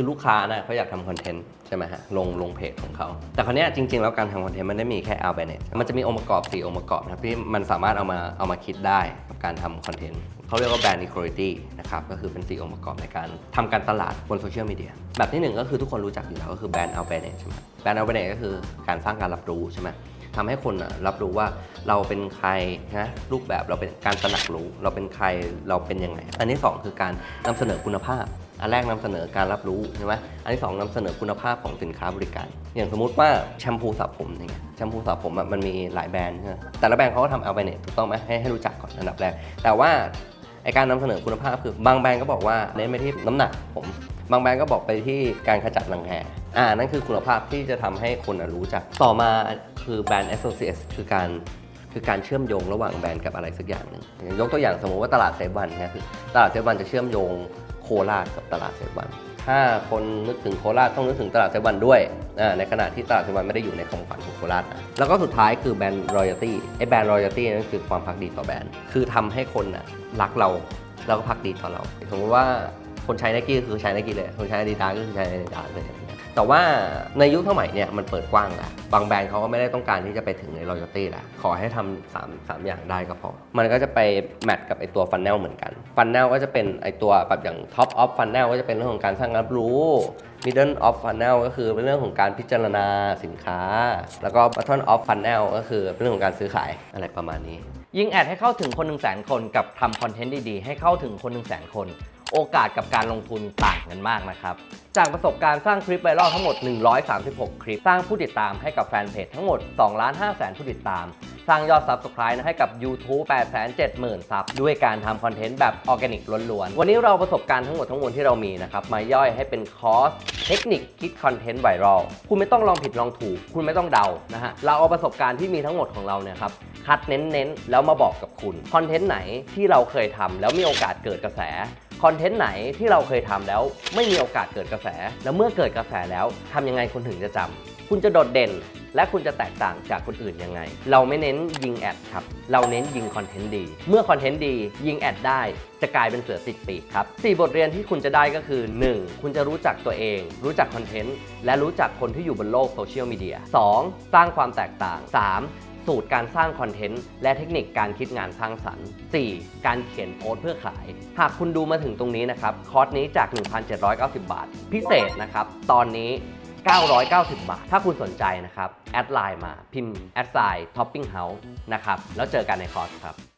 คือลูกค้านะเขาอยากทำคอนเทนต์ใช่ไหมฮะลงลงเพจของเขา แต่คราวเนี้ยจริง ๆ แล้วการทำคอนเทนต์มันไม่ได้มีแค่ out b a n e t มันจะมีองค์ประกอบ 4 องค์ประกอบนะครับที่มันสามารถเอามาเอามาคิดได้กับการทำคอนเทนต์เขาเรียกว่า brand equality นะครับก็คือเป็น 4 องค์ประกอบในการทำการตลาดบนโซเชียลมีเดียแบบที่หนึ่งก็คือทุกคนรู้จักอยู่แล้วก็คือ brand awareness ใช่ไหม brand awareness ก็คือการสร้างการรับรู้ใช่ไหมทำให้คนรับรู้ว่าเราเป็นใครนะรูปแบบเราเป็นการตระหนักรู้ เราเป็นใครเราเป็นยังไง อันที่สองคือการนำเสนอคุณภาพ อันแรกนำเสนอการรับรู้ใช่ไหมอันที่สองนำเสนอคุณภาพของสินค้าบริการ อย่างสมมุติว่าแชมพูสระผมอย่างเงี้ยแชมพูสระผมมันมีหลายแบรนด์ใช่ไหมแต่ละแบรนด์เขาก็ทำเอาไปเนตถูกต้องไหมให้ให้รู้จักก่อนอันดับแรก แต่ว่าไอการนำเสนอคุณภาพคือบางแบรนด์ก็บอกว่าเน้นไปที่น้ำหนักผม บางแบรนด์ก็บอกไปที่การขจัดรังแคอ่านั่นคือคุณภาพที่จะทำให้คนรู้จักต่อมาคือแบรนด์ associate คือการคือการเชื่อมโยงระหว่างแบรนด์กับอะไรสักอย่างหนึ่งยกตัวอย่างสมมติว่าตลาดเซฟวันนะคือตลาดเซฟวันจะเชื่อมโยง ราชกับตลาดเซวัน ถ้าคนนึกถึงโคราชต้องนึกถึงตลาดเซวันด้วยในขณะที่ตลาดเซวันไม่ได้อยู่ในความฝันของโคราชนะแล้วก็สุดท้ายคือแบรนด์รอยัลตี้ไอ้แบรนด์รอยัลตี้นั่นคือความพักดีต่อแบรนด์ คือทำให้คนน่ะรักเราแล้วก็พักดีต่อเรา สมมติว่า คนใช้ไนกี้คือใช้ไนกี้เลย คนใช้อาดิดาก็คือใช้อาดิดาเลยแต่ว่าในยุคสมัยเนี่ยมันเปิดกว้างแล้วบางแบรนด์เขาก็ไม่ได้ต้องการที่จะไปถึงใน loyalty แล้วขอให้ทำสามสามอย่างได้ก็พอ มันก็จะไปแมทกับไอตัวฟันแนลเหมือนกัน ฟันแนลก็จะเป็นไอตัวแบบอย่างท็อปออฟฟันแนลก็จะเป็นเรื่องของการสร้างรับรู้ middle of funnel ก็คือเป็นเรื่องของการพิจารณาสินค้า แล้วก็ bottom of funnel ก็คือเป็นเรื่องของการซื้อขายอะไรประมาณนี้ ยิงแอดให้เข้าถึงคน1 0 0 0 0แคนกับทำคอนเทนต์ดีๆ ให้เข้าถึงคน1 0 0 0 0แคน โอกาสกับการลงทุนต่างกันมากนะครับ จากประสบการณ์สร้างคลิปไวรัลทั้งหมด 136 คลิป สร้างผู้ติดตามให้กับแฟนเพจทั้งหมด2ล้าน5แสนผู้ติดตาม สร้างยอด Subscribe ให้กับ YouTube 8 7 0 0 0 0ซับด้วยการทำคอนเทนต์แบบออร์แกนิกล้วนๆ วันนี้เราประสบการณ์ทั้งหมดทั้งมวลที่เรามีนะครับ มาย่อยให้เป็นคอร์สเทคนิคคิดคอนเทนต์ไวรัลคุณไม่ต้องลองผิดลองถูก คุณไม่ต้องเดานะฮะเราเอาประสบการณ์ที่มีทั้งหมดของเราเนี่ยครับคัดเน้นๆ แล้วมาบอกกับคุณคอนเทนต์ไหนที่เราเคยทำแล้วมีโอกาสเกิดกระแสคอนเทนต์ไหนที่เราเคยทำแล้วไม่มีโอกาสเกิดกระแส แล้วเมื่อเกิดกระแสแล้วทำยังไงคนถึงจะจำคุณจะโดดเด่น และคุณจะแตกต่างจากคนอื่นยังไง เราไม่เน้นยิงแอดครับ เราเน้นยิงคอนเทนต์ดี เมื่อคอนเทนต์ดียิงแอดได้จะกลายเป็นเสือติดปีกครับสี่บทเรียนที่คุณจะได้ก็คือ 1. คุณจะรู้จักตัวเอง รู้จักคอนเทนต์ และรู้จักคนที่อยู่บนโลกโซเชียลมีเดีย 2. สร้างความแตกต่าง 3. สูตรการสร้างคอนเทนต์ และเทคนิคการคิดงานสร้างสรรค์ 4. การเขียนโพสต์เพื่อขาย หากคุณดูมาถึงตรงนี้นะครับ คอร์สนี้จาก 1,790 บาท พิเศษนะครับ ตอนนี้ 990 บาท ถ้าคุณสนใจนะครับ แอดไลน์มาพิมพ์แอดไซน์ท็อปปิ้งเฮาส์นะครับ แล้วเจอกันในคอร์สครับ